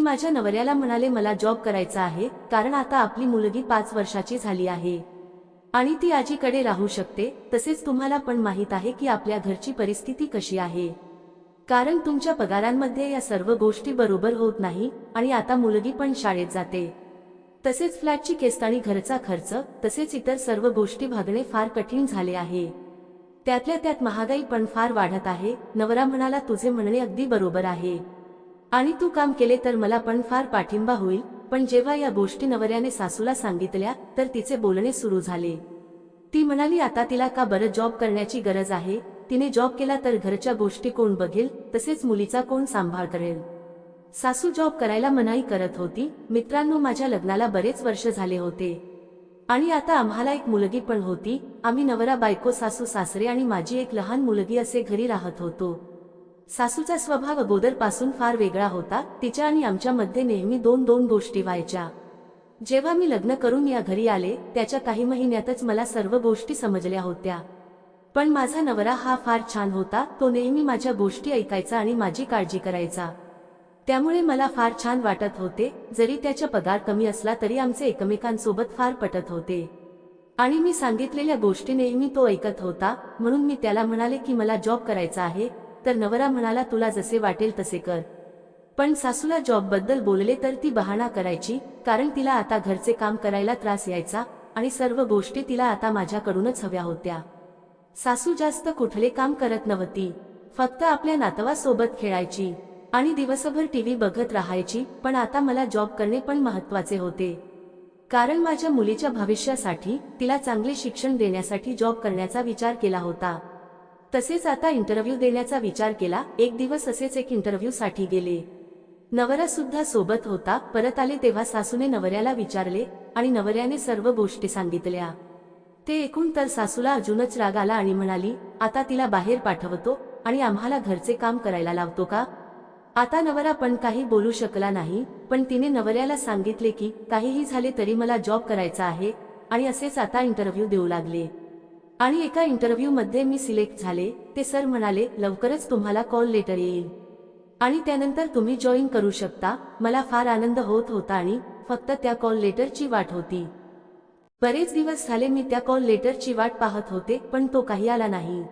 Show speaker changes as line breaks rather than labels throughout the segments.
मी माझ्या नवऱ्याला म्हणाले मला जॉब करायचा आहे कारण आता आपली मुलगी पाच वर्षाची झाली आहे. आणि ती आजीकडे राहू शकते तसेच तुम्हाला पण माहीत आहे की आपल्या घरची परिस्थिती कशी आहे. कारण तुमच्या पगारांमध्ये या सर्व गोष्टी बरोबर होत नाही आणि आता मुलगी पण शाळेत जाते. तसेच फ्लॅटची केसताणी घरचा खर्च तसेच इतर सर्व गोष्टी भागणे फार कठीण झाले आहे. त्यातल्या त्यात महागाई पण फार वाढत आहे नवरा म्हणाला तुझे म्हणणे अगदी बरोबर आहे. आणि तू काम केले तर मला पण फार पाठिंबा होईल. पण जेव्हा या गोष्टी नवऱ्याने सासूला सांगितल्या तर तिचे बोलणे सुरू झाले. ती म्हणाली आता तिला का बरं जॉब करण्याची गरज आहे? तिने जॉब केला तर घरच्या गोष्टी कोण बघेल? तसेच मुलीचा कोण सांभाळ करेल? सासू जॉब करायला मनाई करत होती. मित्रांनो माझ्या लग्नाला बरेच वर्ष झाले होते. आणि आता आम्हाला एक मुलगी पण होती. आम्ही नवरा बायको सासू सासरे आणि माझी एक लहान मुलगी असे घरी राहत होतो. सासूचा स्वभाव अगोदरपासून फार वेगळा होता. तिच्या आणि आमच्यामध्ये नेहमी दोन दोन गोष्टी व्हायच्या. जेव्हा मी लग्न करून या घरी आले त्याच्या काही महिन्यातच मला सर्व गोष्टी समजल्या होत्या. पण माझा नवरा हा फार छान होता. तो नेहमी माझ्या गोष्टी ऐकायचा आणि माझी काळजी करायचा. त्यामुळे मला फार छान वाटत होते. जरी त्याचा पगार कमी असला तरी आमचे एकमेकांसोबत फार पटत होते. आणि मी सांगितलेल्या गोष्टी नेहमी तो ऐकत होता. म्हणून मी त्याला म्हणाले की मला जॉब करायचा आहे. तर नवरा म्हणाला तुला जसे वाटेल तसे कर. पण सासूला जॉबबद्दल बोलले तर ती बहाणा करायची कारण तिला आता घरचे काम करायला त्रास यायचा आणि सर्व गोष्टी तिला आता माझ्याकडूनच हव्या होत्या. सासू जास्त कुठले काम करत नव्हती फक्त आपल्या नातवासोबत खेळायची आणि दिवसभर टीव्ही बघत राहायची पण आता मला जॉब करणे पण महत्त्वाचे होते. कारण माझ्या मुलीच्या भविष्यासाठी तिला चांगले शिक्षण देण्यासाठी जॉब करण्याचा विचार केला होता. तसेच आता इंटरव्ह्यू देण्याचा विचार केला एक दिवस असेच एक इंटरव्ह्यू साठी गेले. नवरा सुद्धा सोबत होता परत आले तेव्हा सासूने नवऱ्याला विचारले आणि नवऱ्याने सर्व गोष्टी सांगितल्या. ते ऐकून तर सासूला अजूनच राग आला आणि म्हणाली आता तिला बाहेर पाठवतो आणि आम्हाला घरचे काम करायला लावतो का? आता नवरा पण काही बोलू शकला नाही पण तिने नवऱ्याला सांगितले की काहीही झाले तरी मला जॉब करायचा आहे आणि असेच आता इंटरव्ह्यू देऊ लागले. आणि एका इंटरव्ह्यू मध्ये मी सिलेक्ट झाले. ते सर म्हणाले लवकरच तुम्हाला कॉल लेटर येईल. आणि त्यानंतर तुम्ही जॉईन करू शकता. मला फार आनंद होत होता आणि फक्त त्या कॉल लेटरची वाट होती. बरेच दिवस झाले मी त्या कॉल लेटरची वाट पाहत होते पण तो काही आला नाही.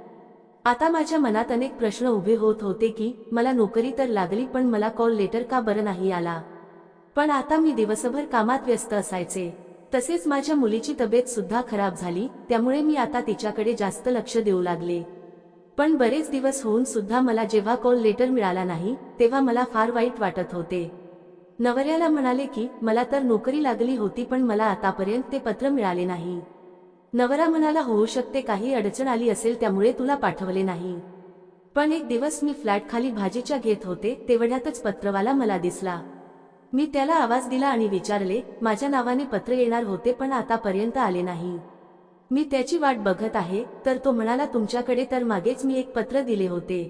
आता माझ्या मनात अनेक प्रश्न उभे होत होते की मला नोकरी तर लागली पण मला कॉल लेटर का बरं नाही आला? पण आता मी दिवसभर कामात व्यस्त असायचे. तसेच माझ्या मुलीची तब्येत सुद्धा खराब झाली त्यामुळे मी आता तिच्याकडे जास्त लक्ष देऊ लागले. पण बरेच दिवस होऊन सुद्धा मला जेव्हा कॉल लेटर मिळाला नाही तेव्हा मला फार वाईट वाटत होते. नवऱ्याला म्हणाले की मला तर नोकरी लागली होती पण मला आतापर्यंत ते पत्र मिळाले नाही. नवरा म्हणाला होऊ शकते काही अडचण आली असेल त्यामुळे तुला पाठवले नाही. पण एक दिवस मी फ्लॅट खाली भाजीच्या घेत होते तेवढ्यातच पत्रवाला मला दिसला. मी त्याला आवाज दिला आणि विचारले माझ्या नावाने पत्र येणार होते पण आतापर्यंत आले नाही. मी त्याची वाट बघत आहे तर तो म्हणाला तुमच्याकडे तर मागेच मी एक पत्र दिले होते.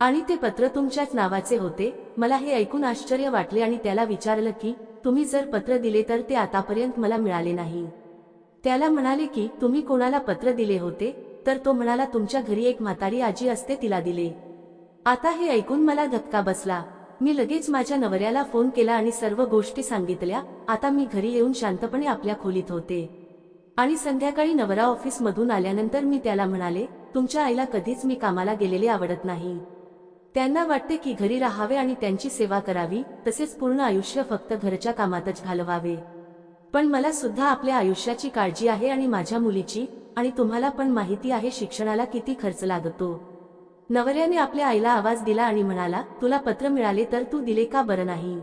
आणि ते पत्र तुमच्याच नावाचे होते. मला हे ऐकून आश्चर्य वाटले आणि त्याला विचारलं की तुम्ही जर पत्र दिले तर ते आतापर्यंत मला मिळाले नाही. त्याला म्हणाले की तुम्ही कोणाला पत्र दिले होते? तर तो म्हणाला तुमच्या घरी एक म्हातारी आजी असते तिला दिले. आता हे ऐकून मला धक्का बसला. मी लगेच माझ्या नवऱ्याला फोन केला आणि सर्व गोष्टी सांगितल्या. आता मी घरी येऊन शांतपणे आपल्या खोलीत होते. आणि संध्याकाळी नवरा ऑफिस मधून आल्यानंतर मी त्याला म्हणाले तुमच्या आईला कधीच मी कामाला गेलेले आवडत नाही. त्यांना वाटते की घरी राहावे आणि त्यांची सेवा करावी तसेच पूर्ण आयुष्य फक्त घरच्या कामातच घालवावे. पण मला सुद्धा आपल्या आयुष्याची काळजी आहे आणि माझ्या मुलीची आणि तुम्हाला पण माहिती आहे शिक्षणाला किती खर्च लागतो. नवऱ्याने आपल्या आईला आवाज दिला आणि म्हणाला तुला पत्र मिळाले तर तू दिले का बरं नाही?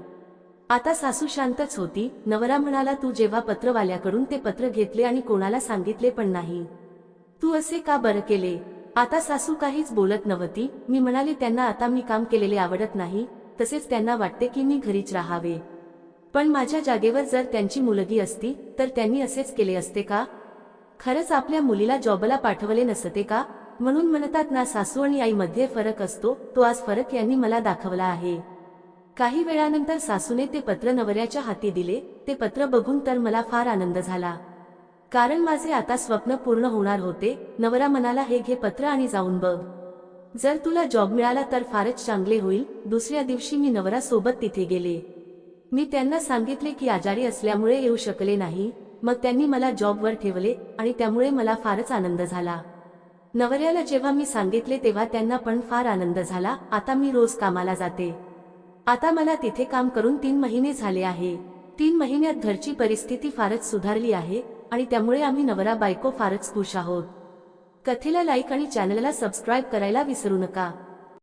आता सासू शांतच होती. नवरा म्हणाला तू जेव्हा पत्रवाल्याकडून ते पत्र घेतले आणि कोणाला सांगितले पण नाही. तू असे का बरं केले? आता सासू काहीच बोलत नव्हती. मी म्हणाले त्यांना आता मी काम केलेले आवडत नाही. तसेच त्यांना वाटते की मी घरीच राहावे. पण माझ्या जागेवर जर त्यांची मुलगी असती तर त्यांनी असेच केले असते का? खरंच आपल्या मुलीला जॉबला पाठवले नसते का? म्हणून म्हणतात ना सासू आणि आईमध्ये फरक असतो तो आज फरक यांनी मला दाखवला आहे. काही वेळानंतर सासूने ते पत्र नवऱ्याच्या हाती दिले ते पत्र बघून तर मला फार आनंद झाला. कारण माझे आता स्वप्न पूर्ण होणार होते नवरा म्हणाला हे घे पत्र आणि जाऊन बघ. जर तुला जॉब मिळाला तर फारच चांगले होईल दुसऱ्या दिवशी मी नवरा सोबत तिथे गेले. मी त्यांना सांगितले की आजारी असल्यामुळे येऊ शकले नाही मग त्यांनी मला जॉबवर ठेवले आणि त्यामुळे मला फारच आनंद झाला. नवऱ्याला जेव्हा मी सांगितले तेव्हा त्यांना पण फार आनंद झाला. आता मी रोज कामाला जाते. आता मला तिथे काम करून तीन महिने झाले आहे. तीन महिन्यात घरची परिस्थिती फारच सुधारली आहे आणि त्यामुळे आम्ही नवरा बायको फारच खुश आहोत. कथेला लाईक आणि चॅनलला सबस्क्राईब करायला विसरू नका.